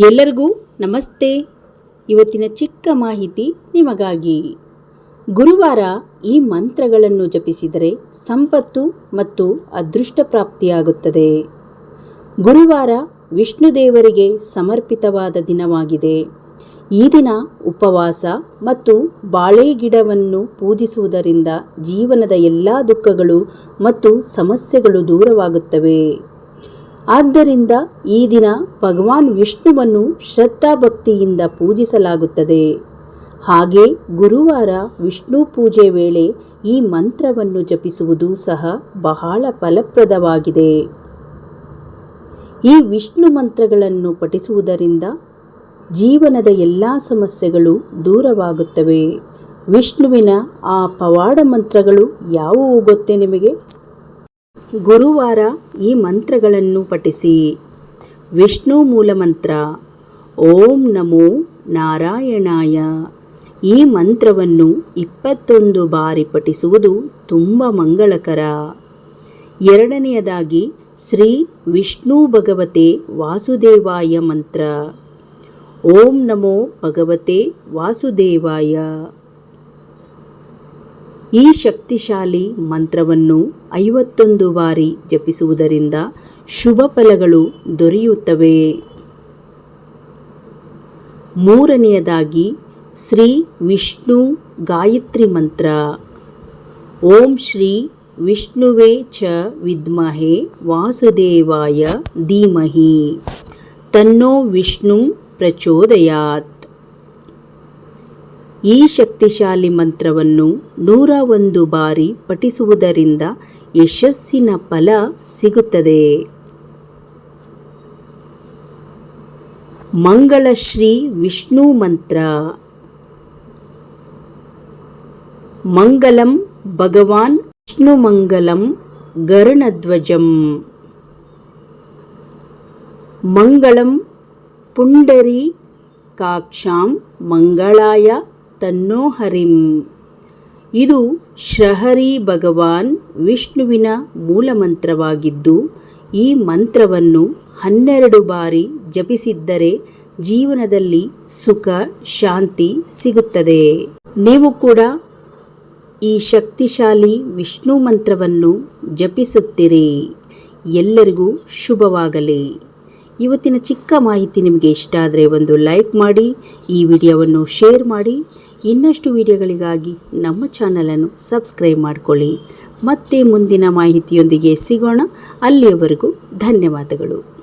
ಎಲ್ಲರಿಗೂ ನಮಸ್ತೆ. ಇವತ್ತಿನ ಚಿಕ್ಕ ಮಾಹಿತಿ ನಿಮಗಾಗಿ. ಗುರುವಾರ ಈ ಮಂತ್ರಗಳನ್ನು ಜಪಿಸಿದರೆ ಸಂಪತ್ತು ಮತ್ತು ಅದೃಷ್ಟ ಪ್ರಾಪ್ತಿಯಾಗುತ್ತದೆ. ಗುರುವಾರ ವಿಷ್ಣುದೇವರಿಗೆ ಸಮರ್ಪಿತವಾದ ದಿನವಾಗಿದೆ. ಈ ದಿನ ಉಪವಾಸ ಮತ್ತು ಬಾಳೆ ಗಿಡವನ್ನು ಪೂಜಿಸುವುದರಿಂದ ಜೀವನದ ಎಲ್ಲ ದುಃಖಗಳು ಮತ್ತು ಸಮಸ್ಯೆಗಳು ದೂರವಾಗುತ್ತವೆ. ಆದ್ದರಿಂದ ಈ ದಿನ ಭಗವಾನ್ ವಿಷ್ಣುವನ್ನು ಶ್ರದ್ಧಾಭಕ್ತಿಯಿಂದ ಪೂಜಿಸಲಾಗುತ್ತದೆ. ಹಾಗೆ ಗುರುವಾರ ವಿಷ್ಣು ಪೂಜೆ ವೇಳೆ ಈ ಮಂತ್ರವನ್ನು ಜಪಿಸುವುದು ಸಹ ಬಹಳ ಫಲಪ್ರದವಾಗಿದೆ. ಈ ವಿಷ್ಣು ಮಂತ್ರಗಳನ್ನು ಪಠಿಸುವುದರಿಂದ ಜೀವನದ ಎಲ್ಲ ಸಮಸ್ಯೆಗಳು ದೂರವಾಗುತ್ತವೆ. ವಿಷ್ಣುವಿನ ಆ ಪವಾಡ ಮಂತ್ರಗಳು ಯಾವುವು ಗೊತ್ತೇ ನಿಮಗೆ? ಗುರುವಾರ ಈ ಮಂತ್ರಗಳನ್ನು ಪಠಿಸಿ. ವಿಷ್ಣು ಮೂಲ ಮಂತ್ರ ಓಂ ನಮೋ ನಾರಾಯಣಾಯ. ಈ ಮಂತ್ರವನ್ನು ಇಪ್ಪತ್ತೊಂದು ಬಾರಿ ಪಠಿಸುವುದು ತುಂಬ ಮಂಗಳಕರ. ಎರಡನೆಯದಾಗಿ ಶ್ರೀ ವಿಷ್ಣು ಭಗವತೆ ವಾಸುದೇವಾಯ ಮಂತ್ರ. ಓಂ ನಮೋ ಭಗವತೆ ವಾಸುದೇವಾಯ. ಈ ಶಕ್ತಿಶಾಲಿ ಮಂತ್ರವನ್ನು ಐವತ್ತೊಂದು ಬಾರಿ ಜಪಿಸುವುದರಿಂದ ಶುಭ ಫಲಗಳು ದೊರೆಯುತ್ತವೆ. ಮೂರನೆಯದಾಗಿ ಶ್ರೀ ವಿಷ್ಣು ಗಾಯತ್ರಿ ಮಂತ್ರ. ಓಂ ಶ್ರೀ ವಿಷ್ಣುವೇ ಚ ವಿದ್ಮಹೆ ವಾಸುದೇವಾಯ ಧೀಮಹಿ. ತನ್ನೋ ವಿಷ್ಣು ಪ್ರಚೋದಯಾತ್. ಈ ಶಕ್ತಿಶಾಲಿ ಮಂತ್ರವನ್ನು ನೂರ ಒಂದು ಬಾರಿ ಪಠಿಸುವುದರಿಂದ ಯಶಸ್ಸಿನ ಫಲ ಸಿಗುತ್ತದೆ. ಮಂಗಳಶ್ರೀ ವಿಷ್ಣು ಮಂತ್ರ. ಮಂಗಲಂ ಭಗವಾನ್ ವಿಷ್ಣು ಮಂಗಲಂ ಗರುಣಧ್ವಜಂ. ಮಂಗಳಂ ಪುಂಡರಿ ಕಾಕ್ಷಾಂ ಮಂಗಳಾಯ ತನ್ನೋ ಹರಿಂ. ಇದು ಶ್ರಹರಿ ಭಗವಾನ್ ವಿಷ್ಣುವಿನ ಮೂಲಮಂತ್ರವಾಗಿದ್ದು, ಈ ಮಂತ್ರವನ್ನು ಹನ್ನೆರಡು ಬಾರಿ ಜಪಿಸಿದ್ದರೆ ಜೀವನದಲ್ಲಿ ಸುಖ, ಶಾಂತಿ ಸಿಗುತ್ತದೆ. ನೀವು ಕೂಡ ಈ ಶಕ್ತಿಶಾಲಿ ವಿಷ್ಣು ಮಂತ್ರವನ್ನು ಜಪಿಸುತ್ತೀರಿ. ಎಲ್ಲರಿಗೂ ಶುಭವಾಗಲಿ. ಇವತ್ತಿನ ಚಿಕ್ಕ ಮಾಹಿತಿ ನಿಮಗೆ ಇಷ್ಟ ಆದರೆ ಒಂದು ಲೈಕ್ ಮಾಡಿ, ಈ ವಿಡಿಯೋವನ್ನು ಶೇರ್ ಮಾಡಿ ಇನ್ನಷ್ಟು ವಿಡಿಯೋಗಳಿಗಾಗಿ ನಮ್ಮ ಚಾನಲನ್ನು ಸಬ್ಸ್ಕ್ರೈಬ್ ಮಾಡಿಕೊಳ್ಳಿ. ಮತ್ತೆ ಮುಂದಿನ ಮಾಹಿತಿಯೊಂದಿಗೆ ಸಿಗೋಣ. ಅಲ್ಲಿಯವರೆಗೂ ಧನ್ಯವಾದಗಳು.